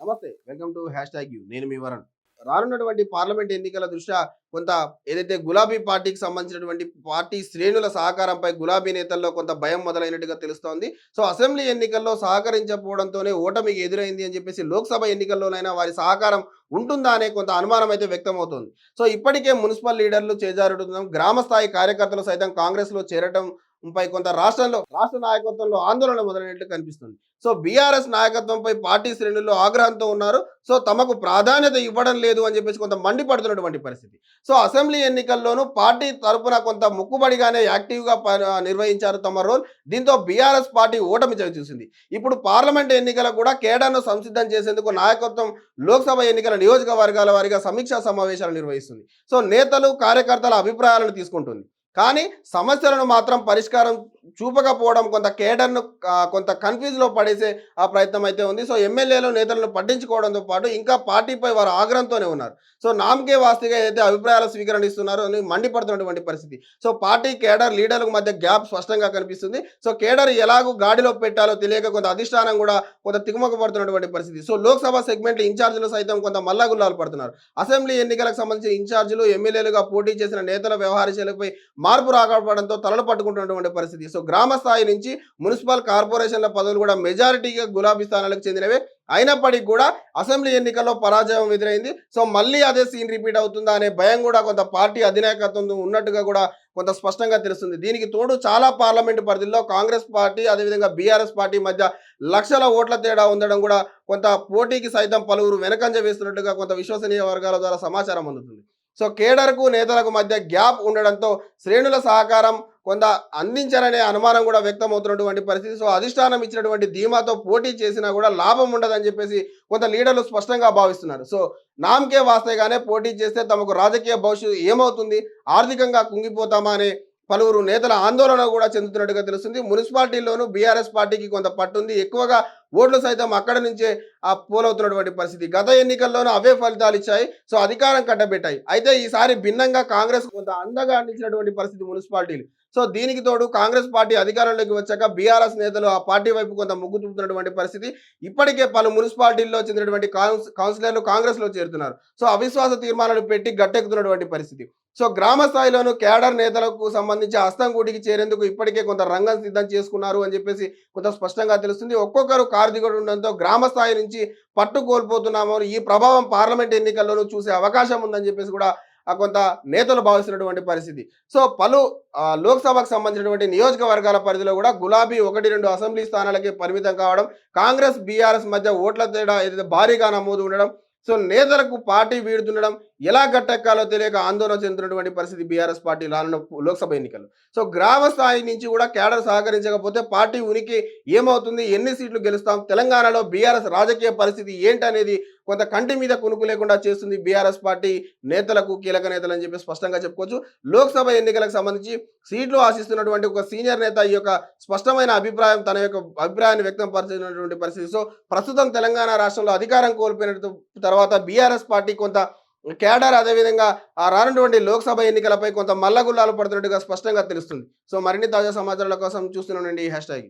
నమస్తే welcome to hashtag you. నేను మీ వరణ్. రానున్నటువంటి పార్లమెంట్ ఎన్నికల దృష్ట్యా కొంత ఏదైతే గులాబీ పార్టీకి సంబంధించినటువంటి పార్టీ శ్రేణుల సహకారంపై గులాబీ నేతల్లో కొంత భయం మొదలైనట్టుగా తెలుస్తోంది. సో అసెంబ్లీ ఎన్నికల్లో సహకరించకపోవడంతోనే ఓటమికి ఎదురైంది అని చెప్పేసి లోక్సభ ఎన్నికల్లోనైనా వారి సహకారం ఉంటుందా అనే కొంత అనుమానం అయితే వ్యక్తమవుతోంది. సో ఇప్పటికే మున్సిపల్ లీడర్లు చేజారుతుండడం గ్రామ స్థాయి కార్యకర్తలు సైతం కాంగ్రెస్లో చేరటం పై కొంత రాష్ట్రంలో రాష్ట్ర నాయకత్వంలో ఆందోళన మొదలైనట్లు కనిపిస్తుంది. సో బీఆర్ఎస్ నాయకత్వంపై పార్టీ శ్రేణుల్లో ఆగ్రహంతో ఉన్నారు. సో తమకు ప్రాధాన్యత ఇవ్వడం లేదు అని చెప్పేసి కొంత మండిపడుతున్నటువంటి పరిస్థితి. సో అసెంబ్లీ ఎన్నికల్లోనూ పార్టీ తరపున కొంత ముక్కుబడిగానే యాక్టివ్గా నిర్వహించారు తమ రోల్. దీంతో బీఆర్ఎస్ పార్టీ ఓటమి చవి చూసింది. ఇప్పుడు పార్లమెంట్ ఎన్నికలకు కూడా కేడర్ను సంసిద్ధం చేసేందుకు నాయకత్వం లోక్సభ ఎన్నికల నియోజకవర్గాల వారిగా సమీక్షా సమావేశాలు నిర్వహిస్తుంది. సో నేతలు కార్యకర్తల అభిప్రాయాలను తీసుకుంటుంది. కానీ సమస్యలను మాత్రం పరిష్కారం చూపకపోవడం కొంత కేడర్ను కొంత కన్ఫ్యూజ్లో పడేసే ఆ ప్రయత్నం అయితే ఉంది. సో ఎమ్మెల్యేలు నేతలను పట్టించుకోవడంతో పాటు ఇంకా పార్టీపై వారు ఆగ్రహంతోనే ఉన్నారు. సో నామకే వాస్తిగా ఏదైతే అభిప్రాయాలు స్వీకరణ ఇస్తున్నారో అని మండిపడుతున్నటువంటి పరిస్థితి. సో పార్టీ కేడర్ లీడర్లకు మధ్య గ్యాప్ స్పష్టంగా కనిపిస్తుంది. సో కేడర్ ఎలాగూ గాడిలో పెట్టాలో తెలియక కొంత అధిష్టానం కూడా కొంత తిగుమకపడుతున్నటువంటి పరిస్థితి. సో లోక్సభ సెగ్మెంట్ ఇన్ఛార్జీలు సైతం కొంత మల్లగుల్లాలు పడుతున్నారు. అసెంబ్లీ ఎన్నికలకు సంబంధించిన ఇన్ఛార్జీలు ఎమ్మెల్యేలుగా పోటీ చేసిన నేతల వ్యవహారశైలిపై మార్పు రాకపోవడంతో తలలు పట్టుకుంటున్నటువంటి పరిస్థితి. సో గ్రామ స్థాయి నుంచి మున్సిపల్ కార్పొరేషన్ల పదవులు కూడా మెజారిటీగా గులాబీ స్థానాలకు చెందినవే. అయినప్పటికీ కూడా అసెంబ్లీ ఎన్నికల్లో పరాజయం ఎదురైంది. సో మళ్ళీ అదే సీన్ రిపీట్ అవుతుందా అనే భయం కూడా కొంత పార్టీ అధినాయకత్వం ఉన్నట్టుగా కూడా కొంత స్పష్టంగా తెలుస్తుంది. దీనికి తోడు చాలా పార్లమెంటు పరిధిలో కాంగ్రెస్ పార్టీ అదేవిధంగా బీఆర్ఎస్ పార్టీ మధ్య లక్షల ఓట్ల తేడా ఉండడం కూడా కొంత పోటీకి సైతం పలువురు వెనకంజ వేస్తున్నట్టుగా కొంత విశ్వసనీయ వర్గాల ద్వారా సమాచారం అందుతుంది. సో కేడర్కు నేతలకు మధ్య గ్యాప్ ఉండడంతో శ్రేణుల సహకారం కొంత అందించారనే అనుమానం కూడా వ్యక్తమవుతున్నటువంటి పరిస్థితి. సో అధిష్టానం ఇచ్చినటువంటి ధీమాతో పోటీ చేసినా కూడా లాభం ఉండదని చెప్పేసి కొంత లీడర్లు స్పష్టంగా భావిస్తున్నారు. సో నామకే వాస్తేగానే పోటీ చేస్తే తమకు రాజకీయ భవిష్యత్తు ఏమవుతుంది? ఆర్థికంగా కుంగిపోతామా అనే పలువురు నేతల ఆందోళన కూడా చెందుతున్నట్టుగా తెలుస్తుంది. మున్సిపాలిటీల్లోనూ బీఆర్ఎస్ పార్టీకి కొంత పట్టుంది. ఎక్కువగా ఓట్లు సైతం అక్కడ నుంచే ఆ పోలవుతున్నటువంటి పరిస్థితి. గత ఎన్నికల్లోనూ అవే ఫలితాలు ఇచ్చాయి. సో అధికారం కట్టబెట్టాయి. అయితే ఈసారి భిన్నంగా కాంగ్రెస్ కొంత అండగా అందించినటువంటి పరిస్థితి మున్సిపాలిటీలు. సో దీనికి తోడు కాంగ్రెస్ పార్టీ అధికారంలోకి వచ్చాక బీఆర్ఎస్ నేతలు ఆ పార్టీ వైపు కొంత మొగ్గు చూపుతున్నటువంటి పరిస్థితి. ఇప్పటికే పలు మున్సిపాలిటీల్లో చెందినటువంటి కౌన్సిలర్లు కాంగ్రెస్లో చేరుతున్నారు. సో అవిశ్వాస తీర్మానాలు పెట్టి గట్టెక్కుతున్నటువంటి పరిస్థితి. సో గ్రామ స్థాయిలోనూ కేడర్ నేతలకు సంబంధించి హస్తంగూటికి చేరేందుకు ఇప్పటికే కొంత రంగం సిద్ధం చేసుకున్నారు అని చెప్పేసి కొంత స్పష్టంగా తెలుస్తుంది. ఒక్కొక్కరు కారు ఉండడంతో గ్రామ స్థాయి నుంచి పట్టు కోల్పోతున్నామో ఈ ప్రభావం పార్లమెంట్ ఎన్నికల్లోనూ చూసే అవకాశం ఉందని చెప్పేసి కూడా ఆ కొంత నేతలు భావిస్తున్నటువంటి పరిస్థితి. సో పలు లోక్సభకు సంబంధించినటువంటి నియోజకవర్గాల పరిధిలో కూడా గులాబీ ఒకటి రెండు అసెంబ్లీ స్థానాలకే పరిమితం కావడం కాంగ్రెస్ బీఆర్ఎస్ మధ్య ఓట్ల తేడా ఏదైతే భారీగా నమోదు ఉండడం సో నేతలకు పార్టీ వీడుతుండడం ఎలా గట్టెక్కాలో తెలియక ఆందోళన చెందుతున్నటువంటి పరిస్థితి బీఆర్ఎస్ పార్టీ రానున్న లోక్సభ ఎన్నికలు సో గ్రామ స్థాయి నుంచి కూడా కేడర్ సహకరించకపోతే పార్టీ ఉనికి ఏమవుతుంది? ఎన్ని సీట్లు గెలుస్తాం? తెలంగాణలో బీఆర్ఎస్ రాజకీయ పరిస్థితి ఏంటనేది కొంత కంటి మీద కునుకు లేకుండా చేస్తుంది బీఆర్ఎస్ పార్టీ నేతలకు కీలక నేతలు అని చెప్పి స్పష్టంగా చెప్పుకోవచ్చు. లోక్సభ ఎన్నికలకు సంబంధించి సీట్లు ఆశిస్తున్నటువంటి ఒక సీనియర్ నేత ఈ యొక్క స్పష్టమైన అభిప్రాయం తన యొక్క అభిప్రాయాన్ని వ్యక్తం పరిచినటువంటి పరిస్థితి. సో ప్రస్తుతం తెలంగాణ రాష్ట్రంలో అధికారం కోల్పోయిన తర్వాత బీఆర్ఎస్ పార్టీ కొంత కేడర్ అదేవిధంగా ఆ రానున్నటువంటి లోక్సభ ఎన్నికలపై కొంత మల్లగుల్లాలు పడుతున్నట్టుగా స్పష్టంగా తెలుస్తుంది. సో మరిన్ని తాజా సమాచారాల కోసం చూస్తున్నానండి ఈ హ్యాష్ ట్యాగ్.